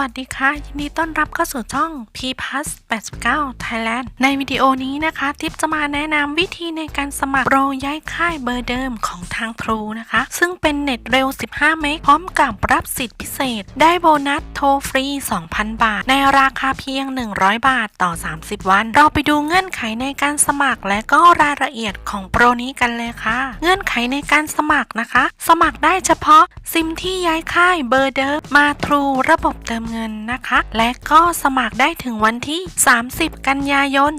วัสดีค่ะ ยินดีต้อนรับเข้าสู่ช่อง P Plus 89 Thailand ในวิดีโอนี้นะคะทิปจะมาแนะนำวิธีในการสมัครโปรย้ายค่ายเบอร์เดิมของทาง True นะคะ ซึ่งเป็นเน็ตเร็ว 15 เมกพร้อมกับรับสิทธิพิเศษ ได้โบนัสโทรฟรี 2,000 บาท ในราคาเพียง 100 บาทต่อ 30 วัน เราไปดูเงื่อนไขในการสมัครและก็รายละเอียดของโปรนี้กันเลยค่ะ เงื่อนไขในการสมัครนะคะ สมัครได้เฉพาะซิมที่ย้ายค่ายเบอร์เดิมมา True ระบบเติมเงินนะคะ และก็สมัครได้ถึงวันที่ 30 กันยายน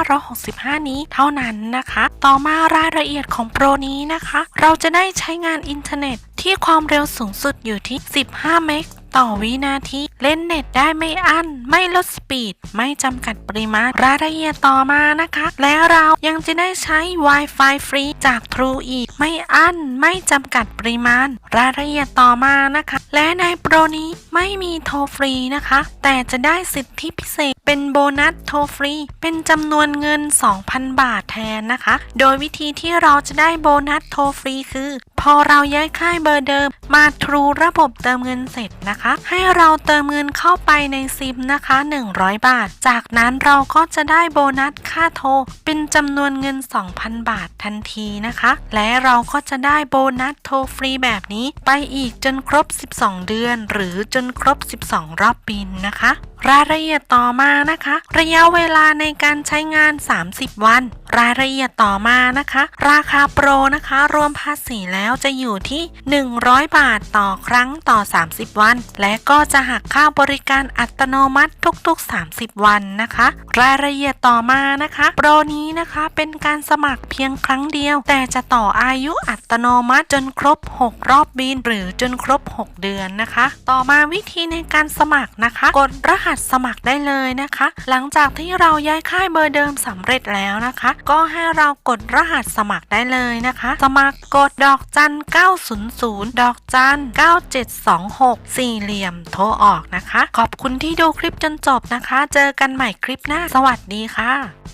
2565 นี้เท่านั้นนะคะ ต่อมารายละเอียดของโปรนี้นะคะ เราจะได้ใช้งานอินเทอร์เน็ต ที่ความเร็วสูงสุดอยู่ที่ 15 เมกต่อวินาที เล่นเน็ตได้ไม่อั้น ไม่ลดสปีด ไม่จำกัดปริมาณรายละเอียดต่อมานะคะ และเรายังจะได้ใช้ Wi-Fi ฟรีจาก True อีก ไม่อั้น ไม่จำกัดปริมาณ รายละเอียดต่อมานะคะ และในโปรนี้ไม่มีโทรฟรีนะคะ แต่จะได้สิทธิพิเศษ เป็นโบนัสโทรฟรี เป็นจำนวนเงิน 2,000 บาทแทนนะคะ โดยวิธีที่เราจะได้โบนัสโทรฟรีคือ พอเราย้ายค่ายเบอร์เดิม มา True ระบบเติมเงินเสร็จนะคะ ให้เราเติมเงินเข้าไปในซิมนะคะ 100 บาท จากนั้นเราก็จะได้โบนัสค่าโทร เป็นจำนวนเงิน 2,000 บาททันทีนะคะ และเราก็จะได้โบนัสโทรฟรีแบบนี้ ไปอีกจนครบ 12 เดือน หรือจนครบ 12 รอบบินนะคะ รายละเอียดต่อมานะคะ ระยะเวลาในการใช้งาน 30 วัน รายละเอียดต่อมานะคะ ราคาโปรนะคะ รวมภาษีแล้วจะอยู่ที่ 100 บาทต่อครั้งต่อ 30 วัน และก็จะหักค่าบริการอัตโนมัติทุกๆ 30 วันนะคะ รายละเอียดต่อมานะคะ โปรนี้นะคะเป็นการสมัครเพียงครั้งเดียว แต่จะต่ออายุอัตโนมัติจนครบ 6 รอบบิน หรือจนครบ 6 เดือนนะคะ ต่อมาวิธีในการสมัครนะคะ กดรหัสสมัครได้เลยนะคะ หลังจากที่เราย้ายค่ายเบอร์เดิมสำเร็จแล้วนะคะ ก็ให้เรากดรหัสสมัครได้เลยนะคะ สมัครกดดอกจัน 900 ดอกจัน 9726 สี่เหลี่ยมโทรออกนะคะ ขอบคุณที่ดูคลิปจนจบนะคะ เจอกันใหม่คลิปหน้า สวัสดีค่ะ